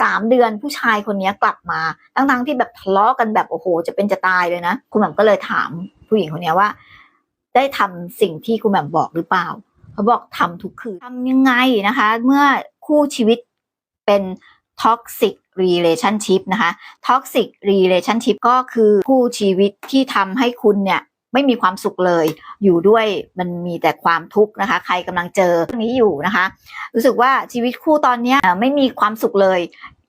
สามเดือนผู้ชายคนนี้กลับมาทั้งๆที่แบบทะเลาะกันแบบโอ้โห จะเป็นจะตายเลยนะคุณแหม่มก็เลยถามผู้หญิงคนนี้ว่า ได้ทำสิ่งที่คุณแหม่มบอกหรือเปล่าเขาบอกทำทุกคืนทำยังไงนะคะ เมื่อคู่ชีวิตเป็น toxic relationship นะคะ toxic relationship ก็คือคู่ชีวิตที่ทำให้คุณเนี่ย ไม่มีความสุขเลย อยู่ด้วยมันมีแต่ความทุกข์นะคะ ใครกำลังเจอเรื่องนี้อยู่นะคะ รู้สึกว่าชีวิตคู่ตอนนี้ไม่มีความสุขเลย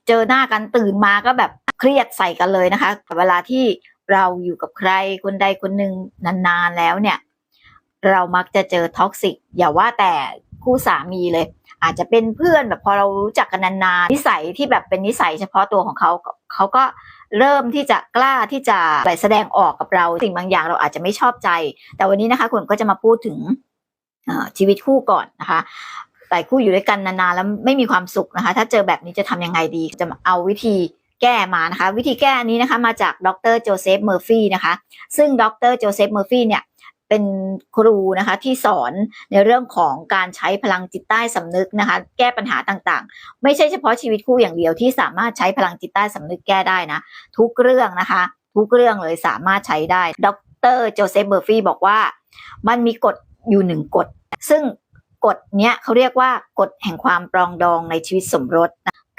เจอหน้ากันตื่นมาก็แบบเครียดใส่กันเลยนะคะ เวลาที่เราอยู่กับใครคนใดคนหนึ่งนานๆแล้วเนี่ย เรามักจะเจอท็อกซิกอย่าว่าแต่ คู่สามีเลย อาจจะเป็นเพื่อนแบบพอเรารู้จักกันนานๆนิสัยที่แบบเป็นนิสัยเฉพาะตัวของเขาเขาก็เริ่มที่จะกล้าที่จะแสดงออกกับเราสิ่งบางอย่างเราอาจจะไม่ชอบใจ แต่วันนี้นะคะคุณก็จะมาพูดถึงชีวิตคู่ก่อนนะคะหลายคู่อยู่ด้วยกันนานๆแล้วไม่มีความสุขนะคะ ถ้าเจอแบบนี้จะทำยังไงดี จะเอาวิธีแก้มานะคะ วิธีแก้อันนี้นะคะ มาจากดรโจเซฟเมอร์ฟี่นะคะ ซึ่งดรโจเซฟเมอร์ฟี่เนี่ย เป็นครูนะคะที่สอนในเรื่องของการใช้พลังจิตใต้สำนึกนะคะ แก้ปัญหาต่างๆ ไม่ใช่เฉพาะชีวิตคู่อย่างเดียวที่สามารถใช้พลังจิตใต้สำนึกแก้ได้นะ ทุกเรื่องนะคะ ทุกเรื่องเลยสามารถใช้ได้ ดรโจเซฟเบอร์ฟี่บอกว่า มันมีกฎอยู่หนึ่งกฎ ซึ่งกฎเนี้ยเขาเรียกว่ากฎแห่งความปรองดองในชีวิตสมรส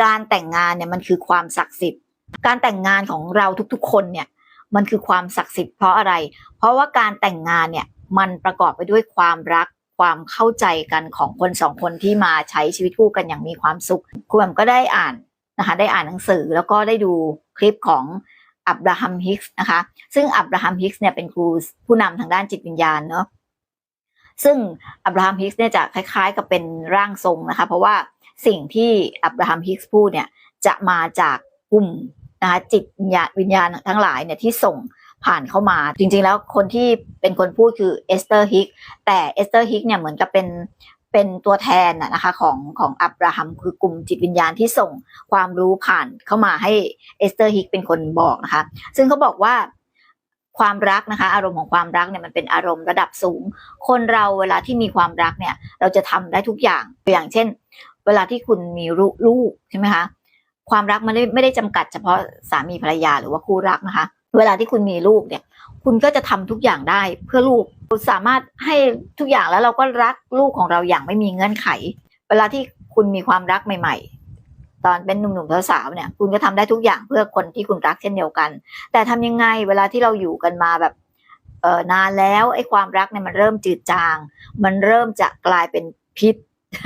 การแต่งงานเนี่ยมันคือความศักดิ์สิทธิ์ การแต่งงานของเราทุกๆ คนเนี่ย มันคือความศักดิ์สิทธิ์เพราะอะไร เพราะว่าการแต่งงานเนี่ยมันประกอบไปด้วยความรักความเข้าใจกันของคนสองคนที่มาใช้ชีวิตคู่กันอย่างมีความสุขคุณแหม่ก็ได้อ่านนะคะได้อ่านหนังสือแล้วก็ได้ดูคลิปของอับราฮัมฮิกส์นะคะซึ่งอับราฮัมฮิกส์เนี่ยเป็นครูผู้นำทางด้านจิตวิญญาณเนาะซึ่งอับราฮัมฮิกส์เนี่ยจะคล้ายๆ กับเป็นร่างทรงนะคะ เพราะว่าสิ่งที่อับราฮัมฮิกส์พูดเนี่ยจะมาจากกลุ่ม นะคะจิตวิญญาณวิญญาณทั้งหลายเนี่ยที่ส่งผ่านเข้ามาจริงๆ แล้วคนที่เป็นคนพูดคือเอสเตอร์ฮิกแต่เอสเตอร์ฮิกเนี่ยเหมือนกับเป็นเป็นตัวแทนนะนะคะของของอับราฮัมคือกลุ่มจิตวิญญาณที่ส่งความรู้ผ่านเข้ามาให้เอสเตอร์ฮิกเป็นคนบอกนะคะ ซึ่งเขาบอกว่าความรักนะคะ อารมณ์ของความรักเนี่ยมันเป็นอารมณ์ระดับสูง คนเราเวลาที่มีความรักเนี่ย เราจะทำได้ทุกอย่างอย่างเช่น เวลาที่คุณมีลูกใช่ไหมคะ ความรักมันไม่ได้จำกัดเฉพาะสามีภรรยาหรือว่าคู่รักนะคะ เวลาที่คุณมีลูกเนี่ย คุณก็จะทำทุกอย่างได้เพื่อลูกคุณสามารถให้ทุกอย่างแล้วเราก็รักลูกของเราอย่างไม่มีเงื่อนไข เวลาที่คุณมีความรักใหม่ ๆ ตอนเป็นหนุ่มๆสาวๆเนี่ย คุณก็ทำได้ทุกอย่างเพื่อคนที่คุณรักเช่นเดียวกัน แต่ทำยังไงเวลาที่เราอยู่กันมาแบบเออนานแล้วไอ้ความรักเนี่ยมันเริ่มจืดจาง มันเริ่มจะกลายเป็นพิษ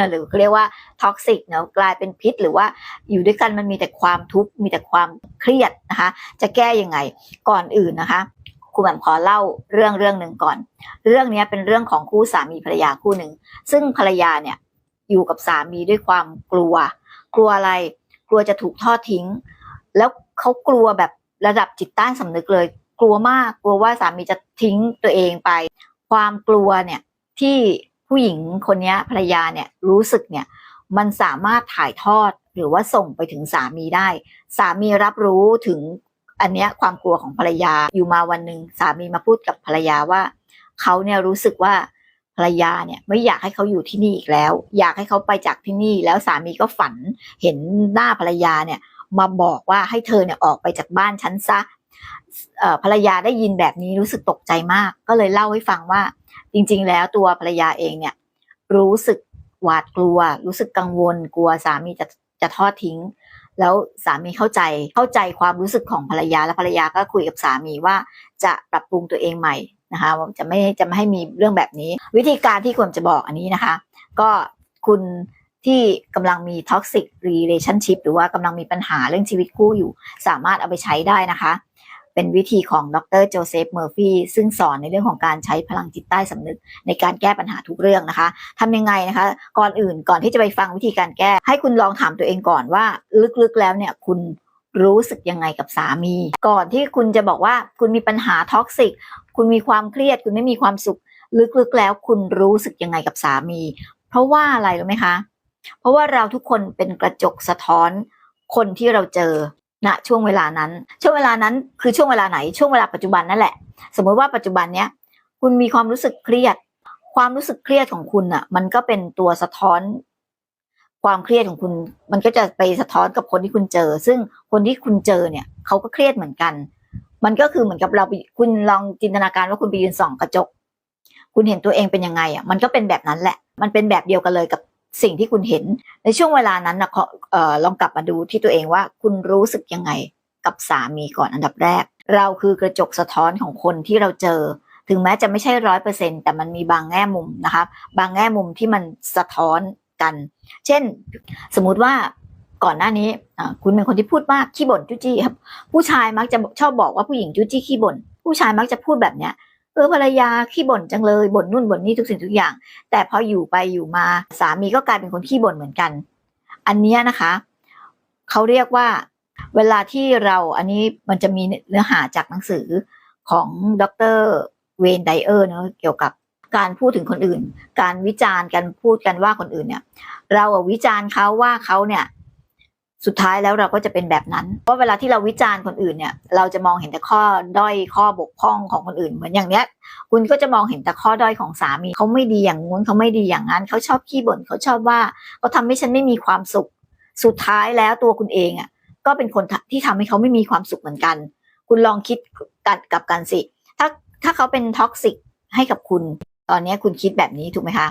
หรือเรียกว่าท็อกซิกเนาะกลายเป็นพิษ หรือว่าอยู่ด้วยกันมันมีแต่ความทุกข์มีแต่ความเครียดนะคะ จะแก้ยังไงก่อนอื่นนะคะครูแหม่มขอเล่าเรื่องเรื่องหนึ่งก่อน เรื่องนี้เป็นเรื่องของคู่สามีภรรยาคู่หนึ่ง ซึ่งภรรยาเนี่ยอยู่กับสามีด้วยความกลัว กลัวอะไร กลัวจะถูกทอดทิ้ง แล้วเขากลัวแบบระดับจิตใต้สำนึกเลย กลัวมาก กลัวว่าสามีจะทิ้งตัวเองไป ความกลัวเนี่ยที่ ผู้หญิงคนนี้ภรรยาเนี่ยรู้สึกเนี่ยมันสามารถถ่ายทอดหรือว่าส่งไปถึงสามีได้ สามีรับรู้ถึงอันเนี้ยความกลัวของภรรยาอยู่มาวันหนึ่งสามีมาพูดกับภรรยาว่าเขาเนี่ยรู้สึกว่าภรรยาเนี่ยไม่อยากให้เขาอยู่ที่นี่อีกแล้ว อยากให้เขาไปจากที่นี่ แล้วสามีก็ฝันเห็นหน้าภรรยาเนี่ยมาบอกว่าให้เธอเนี่ยออกไปจากบ้านฉันซะภรรยาได้ยินแบบนี้รู้สึกตกใจมาก ก็เลยเล่าให้ฟังว่า จริงๆ แล้วตัวภรรยาเองเนี่ย รู้สึกหวาดกลัว รู้สึกกังวล กลัวสามีจะจะทอดทิ้ง แล้วสามีเข้าใจเข้าใจความรู้สึกของภรรยาและภรรยาก็คุยกับสามีว่าจะปรับปรุงตัวเองใหม่นะคะจะไม่จะไม่ให้มีเรื่องแบบนี้ วิธีการที่ควรจะบอกอันนี้นะคะ ก็คุณที่กำลังมี toxic relationship หรือว่ากำลังมีปัญหาเรื่องชีวิตคู่อยู่ สามารถเอาไปใช้ได้นะคะ เป็นวิธีของดรโจเซฟเมอร์ฟี่ซึ่งสอนในเรื่องของการใช้พลังจิตใต้สำนึก ในการแก้ปัญหาทุกเรื่องนะคะทำยังไงนะคะ ก่อนอื่นก่อนที่จะไปฟังวิธีการแก้ ให้คุณลองถามตัวเองก่อนว่าลึกๆแล้วเนี่ยคุณรู้สึกยังไงกับสามี ก่อนที่คุณจะบอกว่าคุณมีปัญหาท็อกซิกคุณมีความเครียด คุณไม่มีความสุข ลึกๆแล้วคุณรู้สึกยังไงกับสามี เพราะว่าอะไรรู้ไหมคะ เพราะว่าเราทุกคนเป็นกระจกสะท้อนคนที่เราเจอ ณช่วงเวลานั้น ช่วงเวลานั้นคือช่วงเวลาไหนช่วงเวลาปัจจุบันนั่นแหละ สมมติว่าปัจจุบันเนี้ยคุณมีความรู้สึกเครียด ความรู้สึกเครียดของคุณอะ มันก็เป็นตัวสะท้อน ความเครียดของคุณ มันก็จะไปสะท้อนกับคนที่คุณเจอ ซึ่งคนที่คุณเจอเนี่ยเขาก็เครียดเหมือนกัน มันก็คือเหมือนกับเราคุณลองจินตนาการว่าคุณไปยืนส่องกระจก คุณเห็นตัวเองเป็นยังไงอะ มันก็เป็นแบบนั้นแหละ มันเป็นแบบเดียวกันเลยกับ สิ่งที่คุณเห็น ในช่วงเวลานั้นนะออลองกลับมาดูที่ตัวเองว่า คุณรู้สึกยังไงกับสามีก่อนอันดับแรก เราคือกระจกสะท้อนของคนที่เราเจอ ถึงแม้จะไม่ใช่ร้อยเปอร์เซ็นแต่มันมีบางแง่มุมนะคะบางแง่มุมที่มันสะท้อนกัน เช่น สมมุติว่าก่อนหน้านี้คุณเป็นคนที่พูดมากขี้บ่นจุ้จี้ครับ ผู้ชายมักจะชอบบอกว่าผู้หญิงจุ้จี้ขี้บ่นผู้ชายมักจะพูดแบบเนี้ย เออภรรยาขี้บ่นจังเลยบ่นนู่นบ่นนี่ทุกสิ่งทุกอย่าง แต่พออยู่ไปอยู่มาสามีก็กลายเป็นคนขี้บ่นเหมือนกัน อันเนี้ยนะคะเขาเรียกว่าเวลาที่เราอันนี้มันจะมีเนื้อหาจากหนังสือของดรเวนไดเออร์เนอะเกี่ยวกับการพูดถึงคนอื่น การวิจารณ์กันพูดกันว่าคนอื่นเนี่ย เราวิจารณ์เขาว่าเขาเนี่ย สุดท้ายแล้วเราก็จะเป็นแบบนั้น เพราะเวลาที่เราวิจารณ์คนอื่นเนี่ย เราจะมองเห็นแต่ข้อด้อยข้อบกพร่องของคนอื่นเหมือนอย่างเนี้ย คุณก็จะมองเห็นแต่ข้อด้อยของสามีเขาไม่ดีอย่างงู้นเขาไม่ดีอย่างนั้นเขาชอบขี้บ่นเขาชอบว่าเขาทำให้ฉันไม่มีความสุข สุดท้ายแล้วตัวคุณเองอะ ก็เป็นคนที่ทำให้เขาไม่มีความสุขเหมือนกัน คุณลองคิดกันกับกันสิ ถ้าถ้าเขาเป็นท็อกซิกให้กับคุณ ตอนนี้คุณคิดแบบนี้ถูกไหมคะ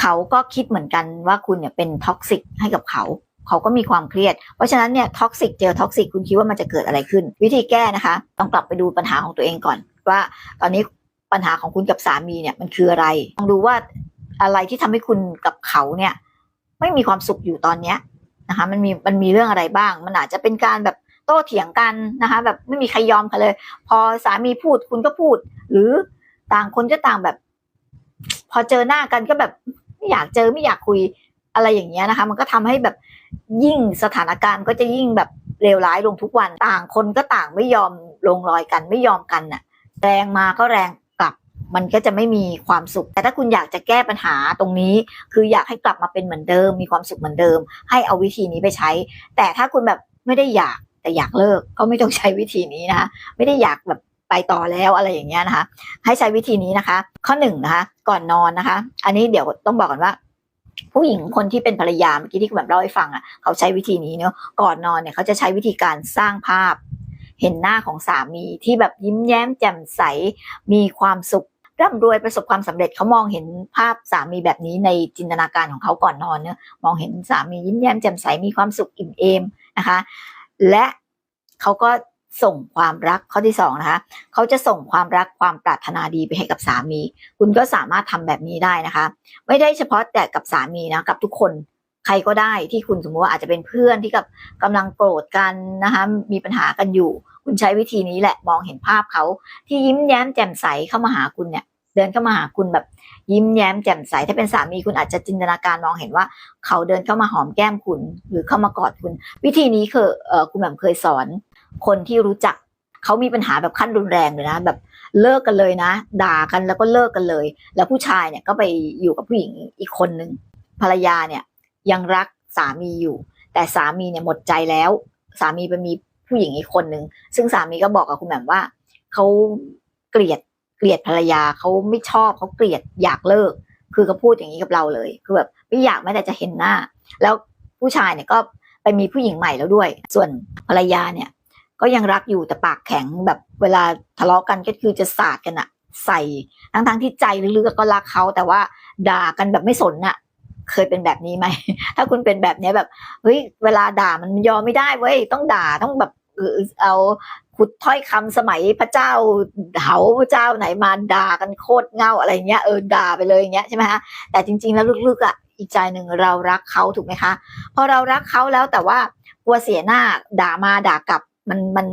เขาก็คิดเหมือนกันว่าคุณเนี่ยเป็นท็อกซิกให้กับเขา เขาก็มีความเครียด เพราะฉะนั้นเนี่ยท็อกซิกเจอท็อกซิกคุณคิดว่ามันจะเกิดอะไรขึ้น วิธีแก้นะคะ ต้องกลับไปดูปัญหาของตัวเองก่อน ว่าตอนนี้ปัญหาของคุณกับสามีเนี่ยมันคืออะไรลองดูว่าอะไรที่ทำให้คุณกับเขาเนี่ย ไม่มีความสุขอยู่ตอนเนี้ยนะคะ มันมีมันมีเรื่องอะไรบ้าง มันอาจจะเป็นการแบบโต้เถียงกันนะคะ แบบไม่มีใครยอมกันเลย พอสามีพูดคุณก็พูด หรือต่างคนก็ต่างแบบ พอเจอหน้ากันก็แบบไม่อยากเจอไม่อยากคุยอะไรอย่างเงี้ยนะคะ มันก็ทำให้แบบ ยิ่งสถานการณ์ก็จะยิ่งแบบเลวร้ายลงทุกวันต่างคนก็ต่างไม่ยอมลงรอยกันไม่ยอมกันน่ะ แรงมาก็แรงกลับ มันก็จะไม่มีความสุข แต่ถ้าคุณอยากจะแก้ปัญหาตรงนี้ คืออยากให้กลับมาเป็นเหมือนเดิม มีความสุขเหมือนเดิม ให้เอาวิธีนี้ไปใช้ แต่ถ้าคุณแบบไม่ได้อยากแต่อยากเลิกก็ไม่ต้องใช้วิธีนี้นะคะไม่ได้อยากแบบไปต่อแล้วอะไรอย่างเงี้ยนะคะ ให้ใช้วิธีนี้นะคะ ข้อหนึ่งนะคะ ก่อนนอนนะคะ อันนี้เดี๋ยวต้องบอกก่อนว่า ผู้หญิงคนที่เป็นภรรยาเมื่อกี้ที่แบบเล่าให้ฟังอะเขาใช้วิธีนี้เนาะก่อนนอนเนี่ยเขาจะใช้วิธีการสร้างภาพ เห็นหน้าของสามีที่แบบยิ้มแย้มแจ่มใสมีความสุขร่ำรวยประสบความสำเร็จเขามองเห็นภาพสามีแบบนี้ในจินตนาการของเขาก่อนนอนเนอะมองเห็นสามียิ้มแย้มแจ่มใสมีความสุขอิ่มเอมนะคะ และเขาก็ ส่งความรักข้อที่สองนะคะเขาจะส่งความรักความปรารถนาดีไปให้กับสามี คุณก็สามารถทำแบบนี้ได้นะคะ ไม่ได้เฉพาะแต่กับสามีนะกับทุกคนใครก็ได้ที่คุณสมมติว่าอาจจะเป็นเพื่อนที่กับกำลังโกรธกันนะคะมีปัญหากันอยู่ คุณใช้วิธีนี้แหละมองเห็นภาพเขาที่ยิ้มแย้มแจ่มใสเข้ามาหาคุณเนี่ยเดินเข้ามาหาคุณแบบยิ้มแย้มแจ่มใสถ้าเป็นสามีคุณอาจจะจินตนาการมองเห็นว่า เขาเดินเข้ามาหอมแก้มคุณหรือเข้ามากอดคุณ วิธีนี้คือเออคุณแบบเคยสอน คนที่รู้จักเขามีปัญหาแบบขั้นรุนแรงเลยนะ แบบเลิกกันเลยนะ ด่ากันแล้วก็เลิกกันเลย แล้วผู้ชายเนี่ยก็ไปอยู่กับผู้หญิงอีกคนนึงภรรยาเนี่ยยังรักสามีอยู่ แต่สามีเนี่ยหมดใจแล้ว สามีไปมีผู้หญิงอีกคนนึงซึ่งสามีก็บอกกับคุณแหม่มว่าเขาเกลียดเกลียดภรรยาเขาไม่ชอบเขาเกลียดอยากเลิก คือเขาพูดอย่างนี้กับเราเลย คือแบบไม่อยากแม้แต่จะเห็นหน้า แล้วผู้ชายเนี่ยก็ไปมีผู้หญิงใหม่แล้วด้วย ส่วนภรรยาเนี่ย ก็ยังรักอยู่แต่ปากแข็งแบบเวลาทะเลาะกันก็คือจะสาดกันอะใส่ทั้งทั้งที่ใจลึกๆก็รักเขาแต่ว่าด่ากันแบบไม่สนอะเคยเป็นแบบนี้ไหม ถ้าคุณเป็นแบบเนี้ยแบบเฮ้ยเวลาด่ามันยอมไม่ได้เว้ยต้องด่าต้องแบบเออเอาขุดถ้อยคำสมัยพระเจ้าเหาพระเจ้าไหนมาด่ากันโคตรเง่าอะไรเงี้ยเออด่าไปเลยอย่างเงี้ยใช่ไหมฮะแต่จริงๆแล้วลึกๆอะอีกใจหนึ่งเรารักเขาถูกไหมคะพอเรารักเขาแล้วแต่ว่ากลัวเสียหน้าด่ามาด่ากลับ มันมัน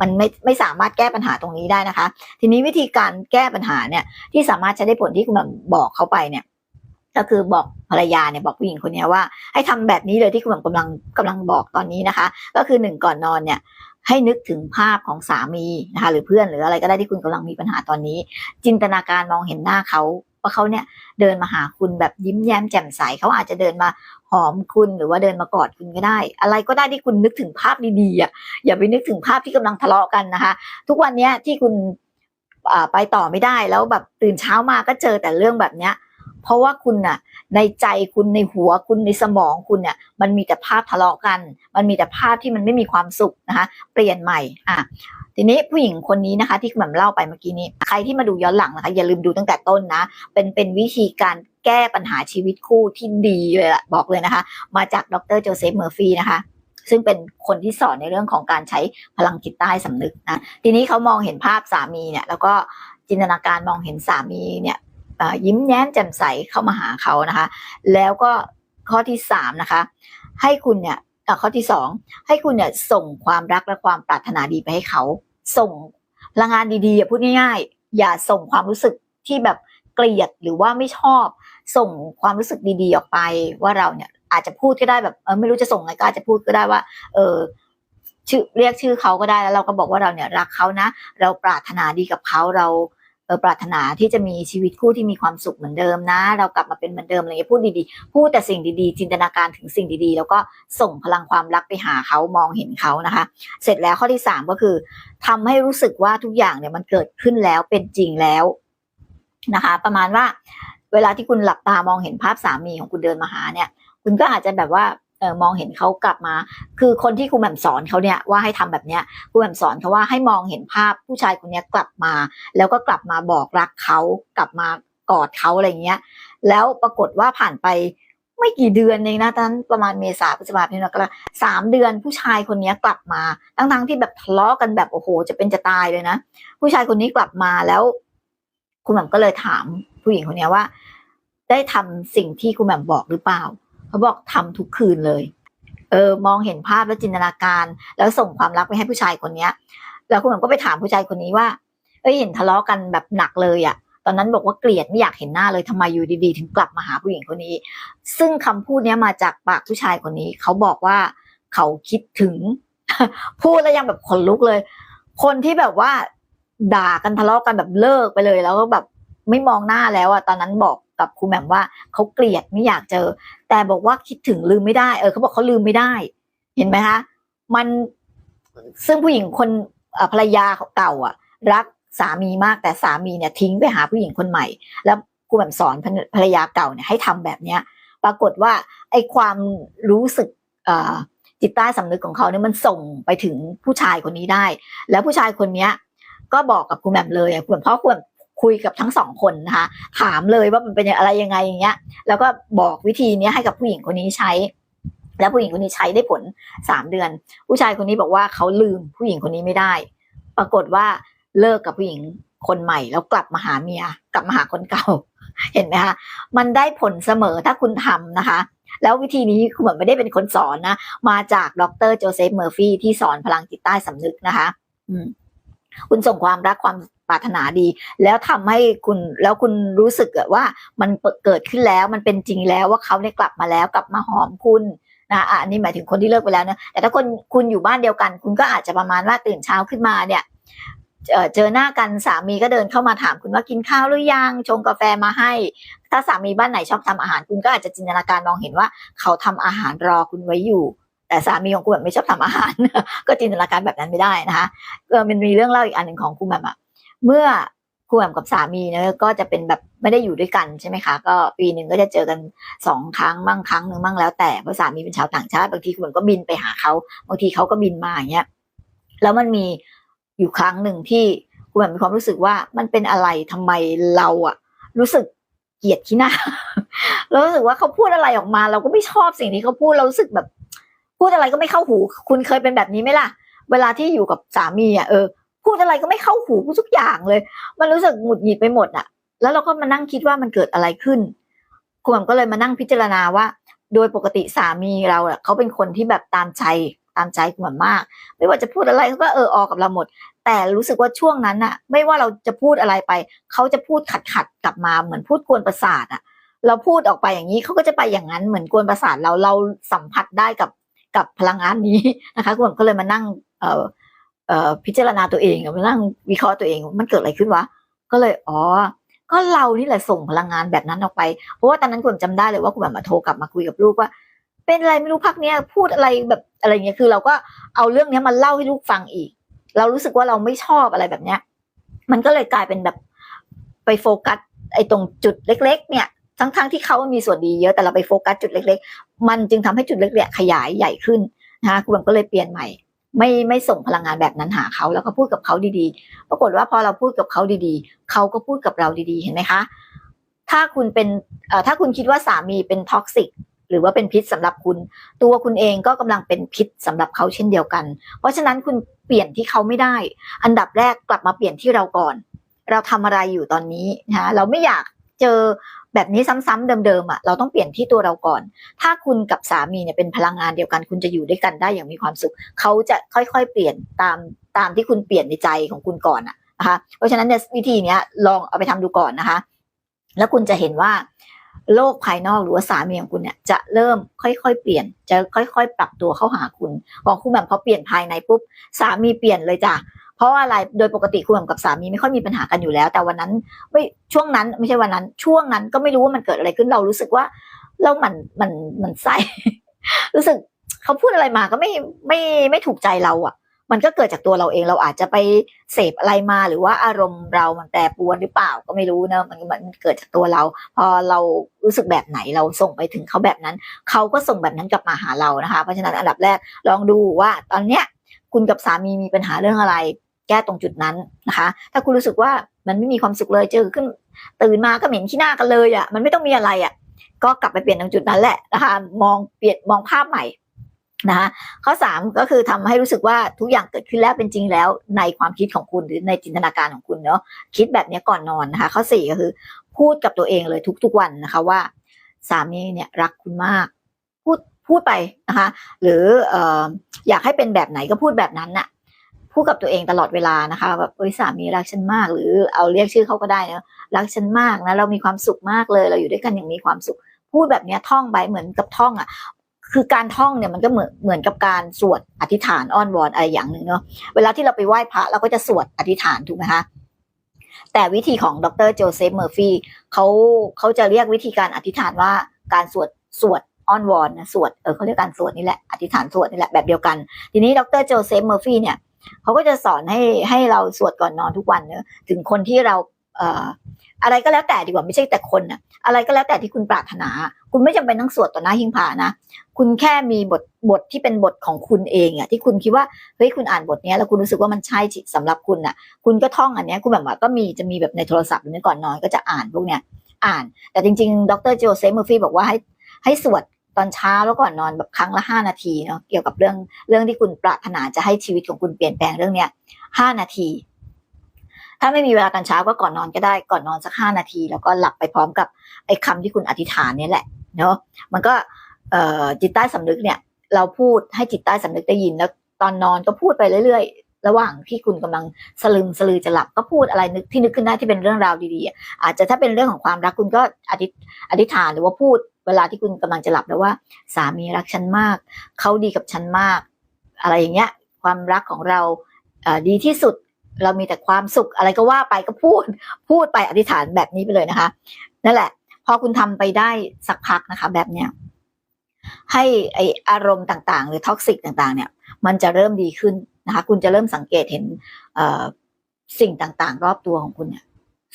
มันไม่ไม่สามารถแก้ปัญหาตรงนี้ได้นะคะ ทีนี้วิธีการแก้ปัญหาเนี่ยที่สามารถใช้ได้ผลที่คุณบอกเขาไปเนี่ยก็คือบอกภรรยาเนี่ยบอกผู้หญิงคนนี้ว่า ให้ทำแบบนี้เลยที่คุณแบบกำลังกำลังบอกตอนนี้นะคะ ก็คือหนึ่งก่อนนอนเนี่ยให้นึกถึงภาพของสามีนะคะหรือเพื่อนหรืออะไรก็ได้ที่คุณกำลังมีปัญหาตอนนี้ จินตนาการมองเห็นหน้าเขาว่าเขาเนี่ยเดินมาหาคุณแบบยิ้มแย้มแจ่มใสเขาอาจจะเดินมาหอมคุณหรือว่าเดินมากอดคุณก็ได้ อะไรก็ได้ที่คุณนึกถึงภาพดีๆอะอย่าไปนึกถึงภาพที่กำลังทะเลาะกันนะคะ ทุกวันเนี้ยที่คุณไปต่อไม่ได้แล้วแบบตื่นเช้ามาก็เจอแต่เรื่องแบบเนี้ย เพราะว่าคุณน่ะ ในใจคุณในหัวคุณในสมองคุณเนี่ยมันมีแต่ภาพทะเลาะกัน มันมีแต่ภาพที่มันไม่มีความสุขนะคะ เปลี่ยนใหม่อะทีนี้ผู้หญิงคนนี้นะคะ ที่แหม่มเล่าไปเมื่อกี้นี้ ใครที่มาดูย้อนหลังนะคะ อย่าลืมดูตั้งแต่ต้นนะ เป็นเป็นวิธีการแก้ปัญหาชีวิตคู่ที่ดีเลยละบอกเลยนะคะ มาจากดรโจเซฟเมอร์ฟีนะคะซึ่งเป็นคนที่สอนในเรื่องของการใช้พลังจิตใต้สำนึกนะ ทีนี้เขามองเห็นภาพสามีเนี่ย แล้วก็จินตนาการมองเห็นสามีเนี่ย ยิ้มแย้มแจ่มใสเข้ามาหาเขานะคะ แล้วก็ข้อที่สามนะคะ ให้คุณเนี่ยข้อที่สองให้คุณเนี่ยส่งความรักและความปรารถนาดีไปให้เขา ส่งพลังงานดีๆอย่าพูดง่ายๆ อย่าส่งความรู้สึกที่แบบเกลียดหรือว่าไม่ชอบ ส่งความรู้สึกดีๆออกไป ว่าเราเนี่ยอาจจะพูดก็ได้แบบเออไม่รู้จะส่งไงก็อาจจะพูดก็ได้ว่า เออชื่อเรียกชื่อเขาก็ได้แล้วเราก็บอกว่าเราเนี่ยรักเขานะ เราปรารถนาดีกับเขาเรา ปรารถนาที่จะมีชีวิตคู่ที่มีความสุขเหมือนเดิมนะ เรากลับมาเป็นเหมือนเดิมอะไรอย่างเงี้ยพูดดีๆ พูดแต่สิ่งดีๆ จินตนาการถึงสิ่งดีๆ แล้วก็ส่งพลังความรักไปหาเขามองเห็นเขานะคะ เสร็จแล้วข้อที่สามก็คือทำให้รู้สึกว่าทุกอย่างเนี่ยมันเกิดขึ้นแล้วเป็นจริงแล้วนะคะ ประมาณว่า เวลาที่คุณหลับตามองเห็นภาพสามีของคุณเดินมาหาเนี่ย คุณก็อาจจะแบบว่า เออมองเห็นเขากลับมา คือคนที่คุณแหม่มสอนเขาเนี่ยว่าให้ทำแบบเนี้ยคุณแหม่มสอนเขาว่าให้มองเห็นภาพผู้ชายคนเนี้ยกลับมา แล้วก็กลับมาบอกรักเขากลับมากอดเขาอะไรเงี้ย แล้วปรากฏว่าผ่านไปไม่กี่เดือนเองนะตอนนั้นประมาณเมษาพฤษภาคมก็สามเดือนผู้ชายคนเนี้ยกลับมาทั้งๆที่แบบทะเลาะกันแบบโอ้โห จะเป็นจะตายเลยนะผู้ชายคนนี้กลับมาแล้วคุณแหม่มก็เลยถามผู้หญิงคนนี้ว่า ได้ทำสิ่งที่คุณแหม่มบอกหรือเปล่า เขาบอกทำทุกคืนเลย เออ มองเห็นภาพแล้วจินตนาการ แล้วส่งความรักไปให้ผู้ชายคนเนี้ย แล้วคุณหม่มก็ไปถามผู้ชายคนนี้ว่า เอ้ยเห็นทะเลาะกันแบบหนักเลยอะ่ะ ตอนนั้นบอกว่าเกลียดไม่อยากเห็นหน้าเลยทำไมอยู่ดีๆ ถึงกลับมาหาผู้หญิงคนนี้ ซึ่งคำพูดเนี้ยมาจากปากผู้ชายคนนี้ เขาบอกว่าเขาคิดถึง พูดแล้วยังแบบขนลุกเลย คนที่แบบว่าด่ากันทะเลาะกันแบบเลิกไปเลยแล้วก็แบบ ไม่มองหน้าแล้วอะตอนนั้นบอกกับครูแหม่มว่าเขาเกลียดไม่อยากเจอ แต่บอกว่าคิดถึงลืมไม่ได้เออเขาบอกเขาลืมไม่ได้ เห็นไหมคะมันซึ่งผู้หญิงคนภรรยาเก่าอะ รักสามีมากแต่สามีเนี่ยทิ้งไปหาผู้หญิงคนใหม่ แล้วครูแหม่มสอนภรรยาเก่าเนี่ยให้ทำแบบเนี้ย ปรากฏว่าไอ้ความรู้สึกจิตใต้สำนึกของเขาเนี่ยมันส่งไปถึงผู้ชายคนนี้ได้ แล้วผู้ชายคนเนี้ย ก็บอกกับคุณแหม่มเลยอะคุณแหม่มเพราะคุณแหม่ม คุยกับทั้งสองคนนะคะถามเลยว่ามันเป็นอะไรยังไงอย่างเงี้ย แล้วก็บอกวิธีนี้ให้กับผู้หญิงคนนี้ใช้ แล้วผู้หญิงคนนี้ใช้ได้ผลสามเดือน ผู้ชายคนนี้บอกว่าเขาลืมผู้หญิงคนนี้ไม่ได้ ปรากฏว่าเลิกกับผู้หญิงคนใหม่ แล้วกลับมาหาเมีย กลับมาหาคนเก่า เห็นไหมคะมันได้ผลเสมอถ้าคุณทำนะคะ แล้ววิธีนี้คือเหมือนไม่ได้เป็นคนสอนนะ มาจากดรโจเซฟเมอร์ฟี่ที่สอนพลังจิตใต้สำนึกนะคะ อืมคุณส่งความรักความ ปรารถนาดี แล้วทำให้คุณแล้วคุณรู้สึกว่ามันเกิดขึ้นแล้วมันเป็นจริงแล้วว่าเขาได้กลับมาแล้วกลับมาหอมคุณนะอันนี้หมายถึงคนที่เลิกไปแล้วนะแต่ถ้าคนคุณอยู่บ้านเดียวกัน คุณก็อาจจะประมาณว่าตื่นเช้าขึ้นมาเนี่ยเจอหน้ากันสามีก็เดินเข้ามาถามคุณว่ากินข้าวหรือยังชงกาแฟมาให้ ถ้าสามีบ้านไหนชอบทำอาหาร คุณก็อาจจะจินตนาการมองเห็นว่า เขาทำอาหารรอคุณไว้อยู่ แต่สามีของคุณแบบไม่ชอบทำอาหาร ก็จินตนาการแบบนั้นไม่ได้นะคะเออมันมีเรื่องเล่าอีกอันหนึ่งของคุณแบบอะ เมื่อคุณแหม่มกับสามีเนี่ยก็จะเป็นแบบไม่ได้อยู่ด้วยกันใช่ไหมคะ ก็ปีหนึ่งก็จะเจอกันสองครั้งบ้างครั้งหนึ่งบ้างแล้วแต่เพราะสามีเป็นชาวต่างชาติบางทีคุณแหม่มก็บินไปหาเขาบางทีเขาก็บินมาอย่างเงี้ยแล้วมันมีอยู่ครั้งหนึ่งที่คุณแหม่มมีความรู้สึกว่ามันเป็นอะไรทำไมเราอะรู้สึกเกลียดขี้หน้าเรารู้สึกว่าเขาพูดอะไรออกมา เราก็ไม่ชอบสิ่งที่เขาพูดเรารู้สึกแบบ พูดอะไรก็ไม่เข้าหู คุณเคยเป็นแบบนี้ไหมล่ะ เวลาที่อยู่กับสามีอะเออ พูดอะไรก็ไม่เข้าหูพูทุกอย่างเลย มันรู้สึกหงุดหงิดไปหมดอะแล้วเราก็มานั่งคิดว่ามันเกิดอะไรขึ้นคุณหม่มก็เลยมานั่งพิจารณาว่า โดยปกติสามีเราอะเขาเป็นคนที่แบบตามใจตามใจคุณหม่มมาก ไม่ว่าจะพูดอะไรเขาก็เออออกกับเราหมด แต่รู้สึกว่าช่วงนั้นอะไม่ว่าเราจะพูดอะไรไป เขาจะพูดขัดขัดกลับมาเหมือนพูดกวนประสาทอะเราพูดออกไปอย่างนี้เขาก็จะไปอย่างนั้นเหมือนกวนประสาทเราเราสัมผัสได้กับกับพลังงานนี้นะคะคุณหม่มก็เลยมานั่งเออ พิจารณาตัวเองมานั่งวิเคราะห์ตัวเองมันเกิดอะไรขึ้นวะก็เลยอ๋อก็เรานี่แหละส่งพลังงานแบบนั้นออกไป เพราะว่าตอนนั้นคุณแหม่มจำได้เลยว่าคุณแหม่มาโทรกลับมาคุยกับลูกว่า เป็นอะไรไม่รู้พักเนี้ยพูดอะไรแบบอะไรเงี้ยคือ เราก็เอาเรื่องเนี้ยมาเล่าให้ลูกฟังอีก เรารู้สึกว่าเราไม่ชอบอะไรแบบเนี้ย มันก็เลยกลายเป็นแบบไปโฟกัสไอ้ตรงจุดเล็ก ๆ เนี่ย ทั้งๆที่เขามีส่วนดีเยอะแต่เราไปโฟกัสจุดเล็ก ๆ มันจึงทำให้จุดเล็กๆขยายใหญ่ขึ้นนะคะคุณแหม่ก็เลยเปลี่ยนใหม่ ไม่ไม่ส่งพลังงานแบบนั้นหาเขาแล้วก็พูดกับเขาดีๆ ปรากฏว่าพอเราพูดกับเขาดีๆ เขาก็พูดกับเราดีๆ เห็นไหมคะ ถ้าคุณเป็นเอ่อถ้าคุณคิดว่าสามีเป็นท็อกซิกหรือว่าเป็นพิษสำหรับคุณ ตัวคุณเองก็กำลังเป็นพิษสำหรับเขาเช่นเดียวกัน เพราะฉะนั้นคุณเปลี่ยนที่เขาไม่ได้ อันดับแรกกลับมาเปลี่ยนที่เราก่อน เราทำอะไรอยู่ตอนนี้นะคะเราไม่อยาก เจอแบบนี้ซ้ำๆเดิมๆอะเราต้องเปลี่ยนที่ตัวเราก่อน ถ้าคุณกับสามีเนี่ยเป็นพลังงานเดียวกัน คุณจะอยู่ด้วยกันได้อย่างมีความสุข เขาจะค่อยๆ เปลี่ยนตามตามที่คุณเปลี่ยนในใจของคุณก่อนอะนะคะเพราะฉะนั้นเนี่ยวิธีเนี้ยลองเอาไปทำดูก่อนนะคะ แล้วคุณจะเห็นว่าโลกภายนอกหรือว่าสามีของคุณเนี่ยจะเริ่มค่อยๆ เปลี่ยน จะค่อยๆ ปรับตัวเข้าหาคุณ ของคุณแบบพอเปลี่ยนภายในปุ๊บสามีเปลี่ยนเลยจ้ะ เพราะอะไรโดยปกติคุณแบบกับสามีไม่ค่อยมีปัญหากันอยู่แล้ว แต่วันนั้นไม่ช่วงนั้นไม่ใช่วันนั้น ช่วงนั้นก็ไม่รู้ว่ามันเกิดอะไรขึ้นเรารู้สึกว่า เรามันมันมันไส้รู้สึกเขาพูดอะไรมาก็ไม่ไม่ไม่ถูกใจเราอะ มันก็เกิดจากตัวเราเองเราอาจจะไปเสพอะไรมาหรือว่าอารมณ์เรามันแปรปรวนหรือเปล่าก็ไม่รู้นะมันมันเกิดจากตัวเรา พอเรารู้สึกแบบไหนเราส่งไปถึงเขาแบบนั้น เขาก็ส่งแบบนั้นกลับมาหาเรานะคะ เพราะฉะนั้นอันดับแรกลองดูว่า ตอนเนี้ยคุณกับสามีมีปัญหาเรื่องอะไร แก้ตรงจุดนั้นนะคะ ถ้าคุณรู้สึกว่ามันไม่มีความสุขเลยเจอขึ้น ตื่นมาก็เหม็นขี้หน้ากันเลยอะ มันไม่ต้องมีอะไรอะ ก็กลับไปเปลี่ยนตรงจุดนั้นแหละนะคะ มองเปลี่ยนมองภาพใหม่นะคะข้อสามก็คือทำให้รู้สึกว่าทุกอย่างเกิดขึ้นแล้วเป็นจริงแล้วในความคิดของคุณหรือในจินตนาการของคุณเนาะคิดแบบนี้ก่อนนอนนะคะ ข้อสี่ก็คือ พูดกับตัวเองเลยทุกๆวันนะคะว่า สามีเนี่ยรักคุณมาก พูดพูดไปนะคะ หรืออออยากให้เป็นแบบไหนก็พูดแบบนั้นน่ะ พูดกับตัวเองตลอดเวลานะคะแบบเอ้ยสามีรักฉันมาก หรือเอาเรียกชื่อเขาก็ได้นะรักฉันมากนะเรามีความสุขมากเลย เราอยู่ด้วยกันอย่างมีความสุข พูดแบบเนี้ยท่องไปเหมือนกับท่องอะคือการท่องเนี่ยมันก็เหมือนเหมือนกับการสวดอธิษฐานอ้อนวอนอะไรอย่างหนึ่งเนาะเวลาที่เราไปไหว้พระเราก็จะสวดอธิษฐานถูกไหมคะแต่วิธีของดรโจเซฟเมอร์ฟีเขาเขาจะเรียกวิธีการอธิษฐานว่าการสวดสวดอ้อนวอนนะสวดเออเขาเรียกการสวดนี่แหละอธิษฐานสวดนี่แหละแบบเดียวกัน ทีนี้ดรโจเซฟเมอร์ฟีเนี่ย เขาก็จะสอนให้ให้เราสวดก่อนนอนทุกวันเนอะถึงคนที่เราเอ่ออะไรก็แล้วแต่ดีกว่าไม่ใช่แต่คนนะอะไรก็แล้วแต่ที่คุณปรารถนา คุณไม่จำเป็นต้องสวดต่อหน้าหิ้งพระนะคุณแค่มีบทบทที่เป็นบทของคุณเองอะที่คุณคิดว่าเฮ้ยคุณอ่านบทนี้แล้วคุณรู้สึกว่ามันใช่สำหรับคุณอะคุณก็ท่องอันนี้คุณแบบว่าก็มีจะมีแบบในโทรศัพท์หรือก่อนนอนก็จะอ่านพวกเนี้ยอ่าน แต่จริงๆ ดรโจเซฟเมอร์ฟี่บอกว่าให้ให้สวด ตอนเช้าแล้วก่อนนอนแบบครั้งละห้านาทีเนาะเกี่ยวกับเรื่องเรื่องที่คุณปรารถนาจะให้ชีวิตของคุณเปลี่ยนแปลงเรื่องเนี้ยห้านาที ถ้าไม่มีเวลาตอนเช้าก็ก่อนนอนก็ได้ก่อนนอนสักห้านาที แล้วก็หลับไปพร้อมกับไอ้คำที่คุณอธิษฐานเนี่ยแหละเนาะมันก็เอ่อจิตใต้สำนึกเนี่ย เราพูดให้จิตใต้สำนึกได้ยินแล้ว ตอนนอนก็พูดไปเรื่อยๆ ระหว่างที่คุณกำลังสลึมสลือจะหลับก็พูดอะไรนึกที่นึกขึ้นได้ที่เป็นเรื่องราวดีๆ อาจจะถ้าเป็นเรื่องของความรักคุณก็อธิษฐานหรือว่าพูด เวลาที่คุณกำลังจะหลับแล้วว่า สามีรักฉันมาก เขาดีกับฉันมาก อะไรอย่างเงี้ย ความรักของเราดีที่สุดเรามีแต่ความสุขอะไรก็ว่าไปก็พูด พูดไปอธิษฐานแบบนี้ไปเลยนะคะ นั่นแหละ พอคุณทำไปได้สักพักนะคะ แบบเนี้ยให้ไออารมณ์ต่างๆ หรือท็อกซิกต่างๆ เนี่ย มันจะเริ่มดีขึ้นนะคะ คุณจะเริ่มสังเกตเห็นสิ่งต่างๆ รอบตัวของคุณเนี่ย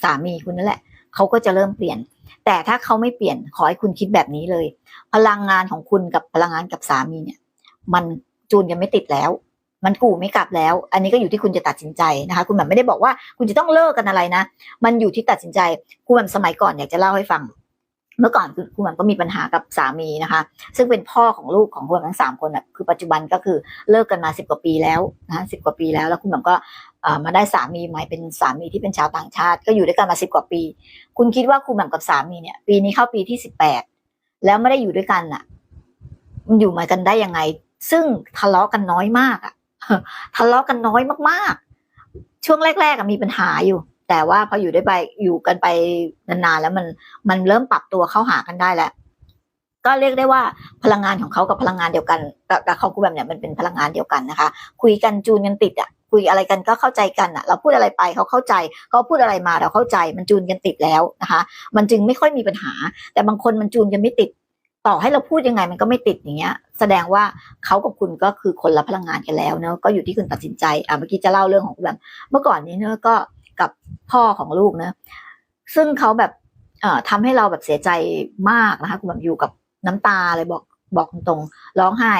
สามีคุณนั่นแหละเขาก็จะเริ่มเปลี่ยน แต่ถ้าเขาไม่เปลี่ยนขอให้คุณคิดแบบนี้เลย พลังงานของคุณกับพลังงานกับสามีเนี่ย มันจูนกันไม่ติดแล้ว มันกู่ไม่กลับแล้ว อันนี้ก็อยู่ที่คุณจะตัดสินใจนะคะ คุณแบบไม่ได้บอกว่าคุณจะต้องเลิกกันอะไรนะ มันอยู่ที่ตัดสินใจคุณแบบสมัยก่อนอยากจะเล่าให้ฟัง เมื่อก่อนคือคุณแหม่มก็มีปัญหากับสามีนะคะ ซึ่งเป็นพ่อของลูกของคุณแหม่มทั้งสามคนอะคือปัจจุบันก็คือเลิกกันมาสิบกว่าปีแล้วนะสิบกว่าปีแล้วแล้วคุณแหม่มก็ มาได้สามีใหม่เป็นสามีที่เป็นชาวต่างชาติ ก็อยู่ด้วยกันมาสิบกว่าปี คุณคิดว่าคุณแหม่มกับสามีเนี่ย ปีนี้เข้าปีที่สิบแปดแล้วไม่ได้อยู่ด้วยกันอะ มันอยู่มากันได้ยังไง ซึ่งทะเลาะกันน้อยมากอะทะเลาะกันน้อยมากๆ ช่วงแรก ๆมีปัญหาอยู่ แต่ว่าพออยู่ได้ไปอยู่กันไปนานๆแล้วมันมันเริ่มปรับตัวเข้าหากันได้แล้วก็เรียกได้ว่าพลังงานของเขากับพลังงานเดียวกันกับของคุณแบบเนี่ยมันเป็นพลังงานเดียวกันนะคะ คุยกันจูนกันติดอะ คุยอะไรกันก็เข้าใจกันอะเราพูดอะไรไปเขาเข้าใจเขาพูดอะไรมาเราเข้าใจมันจูนกันติดแล้วนะคะ มันจึงไม่ค่อยมีปัญหา แต่บางคนมันจูนกันไม่ติด ต่อให้เราพูดยังไงมันก็ไม่ติดอย่างเงี้ย แสดงว่าเขากับคุณก็คือคนละพลังงานกันแล้วเนอะก็อยู่ที่คุณตัดสินใจอะเมื่อกี้จะเล่าเรื่องของคุณแบบ เมื่อก่อนนี้เนอะก็กับพ่อของลูกเนะซึ่งเขาแบบเอ่อทำให้เราแบบเสียใจมากนะคะคุณแบบอยู่กับน้ำตาเลยบอกบอกตรงๆร้องไห้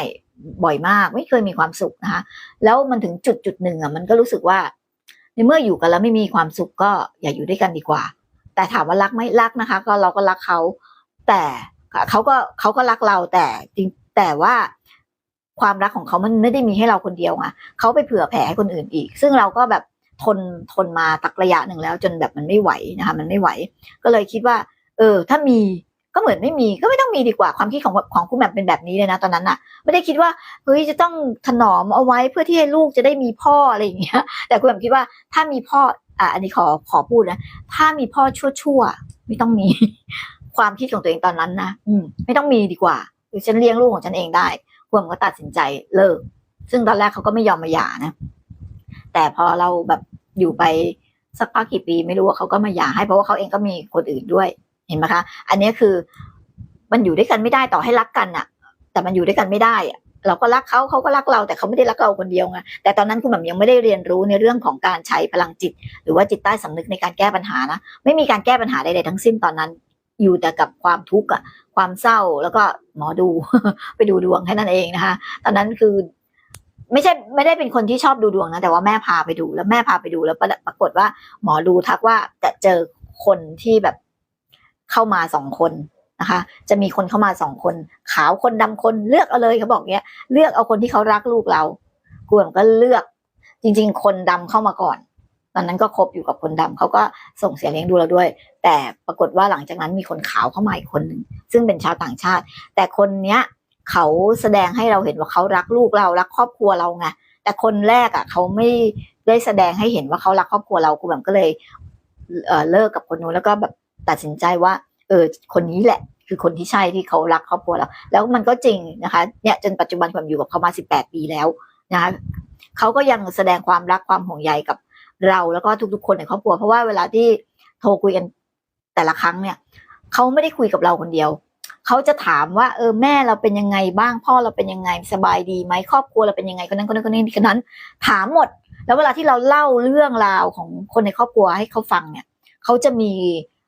บ่อยมาก ไม่เคยมีความสุขนะคะแล้วมันถึงจุดจุดหนึ่งอะมันก็รู้สึกว่า ในเมื่ออยู่กันแล้วไม่มีความสุขก็อย่าอยู่ด้วยกันดีกว่า แต่ถามว่ารักไหม่รักนะคะ ก็เราก็รักเขา แต่เขาก็เขาก็รักเราแต่จริงแต่ว่าความรักของเขามันไม่ได้มีให้เราคนเดียวไงเขาไปเผื่อแผ่ให้คนอื่นอีก ซึ่งเราก็แบบทนทนมาตักระยะหนึ่งแล้ว จนแบบมันไม่ไหวนะคะ มันไม่ไหว ก็เลยคิดว่า เออ ถ้ามี ก็เหมือนไม่มีก็ไม่ต้องมีดีกว่าความคิดของของคุณแหม่มเป็นแบบนี้เลยนะตอนนั้นอะไม่ได้คิดว่าเฮ้ยจะต้องถนอมเอาไว้เพื่อที่ให้ลูกจะได้มีพ่ออะไรอย่างเงี้ย แต่คุณแหม่มคิดว่าถ้ามีพ่ออะอันนี้ขอขอพูดนะถ้ามีพ่อชั่วๆไม่ต้องมีความคิดของตัวเองตอนนั้นนะอืมไม่ต้องมีดีกว่าคือฉันเลี้ยงลูกของฉันเองได้คุณแหม่มก็ตัดสินใจเลิก ซึ่งตอนแรกเขาก็ไม่ยอมมาหย่านะ แต่พอเราแบบอยู่ไปสักพักกี่ปีไม่รู้ว่าเขาก็มาหย่าให้เพราะว่าเขาเองก็มีคนอื่นด้วย เห็นไหมคะ อันนี้คือมันอยู่ด้วยกันไม่ได้ต่อให้รักกันอะแต่มันอยู่ด้วยกันไม่ได้อะเราก็รักเขาเขาก็รักเราแต่เขาไม่ได้รักเราคนเดียวไงแต่ตอนนั้นคุณแบบยังไม่ได้เรียนรู้ในเรื่องของการใช้พลังจิต หรือว่าจิตใต้สำนึกในการแก้ปัญหานะ ไม่มีการแก้ปัญหาใดๆทั้งสิ้นตอนนั้น อยู่แต่กับความทุกข์อะความเศร้าแล้วก็หมอดูไปดูดวงแค่นั้นเองนะคะ ตอนนั้นคือไม่ใช่ไม่ได้เป็นคนที่ชอบดูดวงนะแต่ว่าแม่พาไปดูแล้วแม่พาไปดูแล้วปรากฏว่าหมอดูทักว่าจะเจอคนที่แบบ เข้ามาสองคนนะคะ จะมีคนเข้ามาสองคน ขาวคนดำคนเลือกเอาเลยเขาบอกเนี้ย เลือกเอาคนที่เขารักลูกเรากวมก็เลือก จริง ๆ คนดำเข้ามาก่อนตอนนั้นก็คบอยู่กับคนดำเขาก็ส่งเสียเลี้ยงดูเราด้วย แต่ปรากฏว่าหลังจากนั้นมีคนขาวเข้ามาอีกคนหนึ่งซึ่งเป็นชาวต่างชาติ แต่คนเนี้ยเขาแสดงให้เราเห็นว่าเขารักลูกเรารักครอบครัวเราไงแต่คนแรกอะเขาไม่ได้แสดงให้เห็นว่าเขารักครอบครัวเรากูแบบก็เลยเออเลิกกับคนนู้นแล้วก็แบบ ตัดสินใจว่า เออ คนนี้แหละ คือคนที่ใช่ที่เขารักครอบครัวเราแล้วมันก็จริงนะคะ เนี่ยจนปัจจุบันผมอยู่กับเขามาสิบแปดปีแล้วนะคะเขาก็ยังแสดงความรักความห่วงใยกับเราแล้วก็ทุกๆ คนในครอบครัว เพราะว่าเวลาที่โทรคุยกันแต่ละครั้งเนี่ยเขาไม่ได้คุยกับเราคนเดียวเขาจะถามว่าเออแม่เราเป็นยังไงบ้างพ่อเราเป็นยังไงสบายดีไหมครอบครัวเราเป็นยังไงคนนั้นคนนั้นคนนี้คนนั้น ถามหมด แล้วเวลาที่เราเล่าเรื่องราวของคนในครอบครัวให้เขาฟังเนี่ยเขาจะมี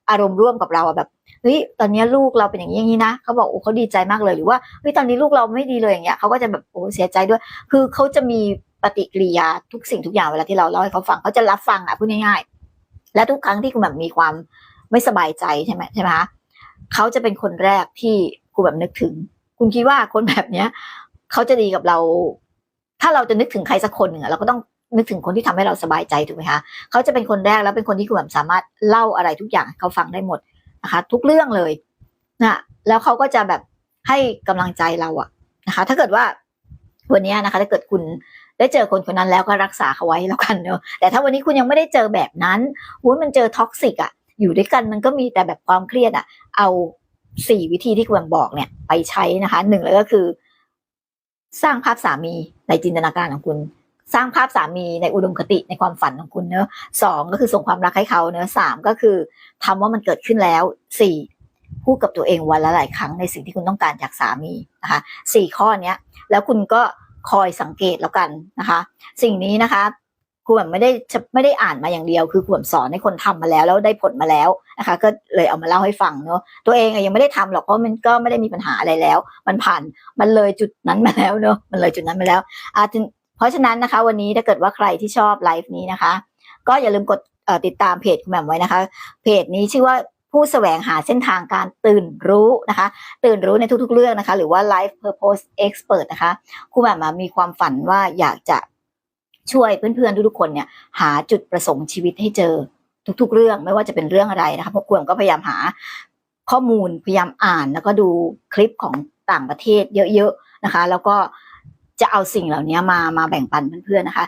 อารมณ์ร่วมกับเราอะแบบเฮ้ยตอนนี้ลูกเราเป็นอย่างนี้อย่างนี้นะเขาบอกโอ้เขาดีใจมากเลยหรือว่าเฮ้ยตอนนี้ลูกเราไม่ดีเลยอย่างเงี้ยเขาก็จะแบบโอ้เสียใจด้วย คือเขาจะมีปฏิกิริยาทุกสิ่งทุกอย่างเวลาที่เราเล่าให้เขาฟังเขาจะรับฟังอะพูดง่ายๆ และทุกครั้งที่คุณแบบมีความไม่สบายใจใช่ไหมใช่ไหมคะเขาจะเป็นคนแรกที่คุณแบบนึกถึง คุณคิดว่าคนแบบเนี้ยเขาจะดีกับเรา ถ้าเราจะนึกถึงใครสักคนหนึ่งอะเราก็ต้อง นึกถึงคนที่ทำให้เราสบายใจถูกไหมคะเขาจะเป็นคนแรกแล้วเป็นคนที่คุณแบบสามารถเล่าอะไรทุกอย่างเขาฟังได้หมดนะคะ ทุกเรื่องเลยนะแล้วเขาก็จะแบบให้กำลังใจเราอะนะคะ ถ้าเกิดว่าวันนี้นะคะ ถ้าเกิดคุณได้เจอคนคนนั้นแล้วก็รักษาเขาไว้แล้วกันเนอะแต่ถ้าวันนี้คุณยังไม่ได้เจอแบบนั้นวุ้ยมันเจอท็อกซิกอะอยู่ด้วยกันมันก็มีแต่แบบความเครียดอะเอาสี่วิธีที่คุณบอกเนี่ย ไปใช้นะคะหนึ่งเลยก็คือ สร้างภาพสามีในจินตนาการของคุณ สร้างภาพสามีในอุดมคติในความฝันของคุณเนอะสองก็คือส่งความรักให้เขาเนอะสามก็คือทำว่ามันเกิดขึ้นแล้วสี่พูดกับตัวเองวันละหลายครั้งในสิ่งที่คุณต้องการจากสามีนะคะสี่ข้อเนี้ย แล้วคุณก็คอยสังเกตแล้วกันนะคะ สิ่งนี้นะคะครูแบบไม่ได้ไม่ได้อ่านมาอย่างเดียว คือครูแบบสอนให้คนทำมาแล้วแล้วได้ผลมาแล้วนะคะ ก็เลยเอามาเล่าให้ฟังเนอะตัวเองยังไม่ได้ทำหรอกเพราะมันก็ไม่ได้มีปัญหาอะไรแล้ว มันผ่านมันเลยจุดนั้นมาแล้วเนอะมันเลยจุดนั้นมาแล้วอ่า เพราะฉะนั้นนะคะ วันนี้ถ้าเกิดว่าใครที่ชอบไลฟ์นี้นะคะ ก็อย่าลืมกดติดตามเพจคุณแหม่มไว้นะคะ เพจนี้ชื่อว่าผู้แสวงหาเส้นทางการตื่นรู้นะคะ ตื่นรู้ในทุกๆเรื่องนะคะ หรือว่า Life Purpose Expert นะคะครูแหม่มมีความฝันว่าอยากจะช่วยเพื่อนๆทุกๆคนเนี่ยหาจุดประสงค์ชีวิตให้เจอทุก ๆ เรื่องไม่ว่าจะเป็นเรื่องอะไรนะคะพวกครูแหม่มก็พยายามหาข้อมูลพยายามอ่านแล้วก็ดูคลิปของต่างประเทศเยอะๆนะคะ แล้วก็ จะเอาสิ่งเหล่านี้มามาแบ่งปันเพื่อนๆนะคะ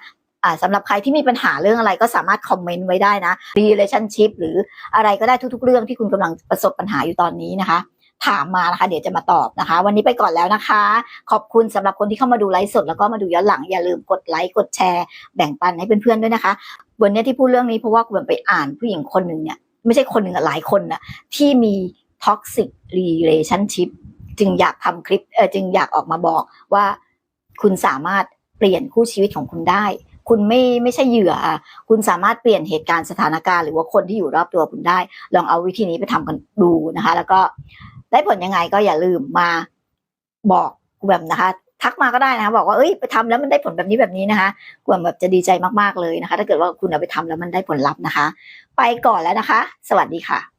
สำหรับใครที่มีปัญหาเรื่องอะไรก็สามารถคอมเมนต์ไว้ได้นะ relationship หรืออะไรก็ได้ทุกๆ เรื่องที่คุณกำลังประสบปัญหาอยู่ตอนนี้นะคะ ถามมานะคะ เดี๋ยวจะมาตอบนะคะ วันนี้ไปก่อนแล้วนะคะ ขอบคุณสำหรับคนที่เข้ามาดูไลฟ์สดแล้วก็มาดูย้อนหลังอย่าลืมกดไลค์กดแชร์แบ่งปันให้เพื่อนๆด้วยนะคะวันนี้ที่พูดเรื่องนี้เพราะว่าคุณไปอ่านผู้หญิงคนหนึ่งเนี่ยไม่ใช่คนหนึ่งหลายคนนะที่มี toxic relationship จึงอยากทำคลิปเออจึงอยากออกมาบอกว่า คุณสามารถเปลี่ยนคู่ชีวิตของคุณได้ คุณไม่ไม่ใช่เหยื่อคุณสามารถเปลี่ยนเหตุการณ์สถานการณ์หรือว่าคนที่อยู่รอบตัวคุณได้ ลองเอาวิธีนี้ไปทำกันดูนะคะ แล้วก็ได้ผลยังไงก็อย่าลืมมาบอกครูแบมนะคะทักมาก็ได้นะคะบอกว่าเอ้ยไปทำแล้วมันได้ผลแบบนี้แบบนี้นะคะครูแบบจะดีใจมากๆเลยนะคะ ถ้าเกิดว่าคุณเอาไปทำแล้วมันได้ผลลัพธ์นะคะ ไปก่อนแล้วนะคะ สวัสดีค่ะ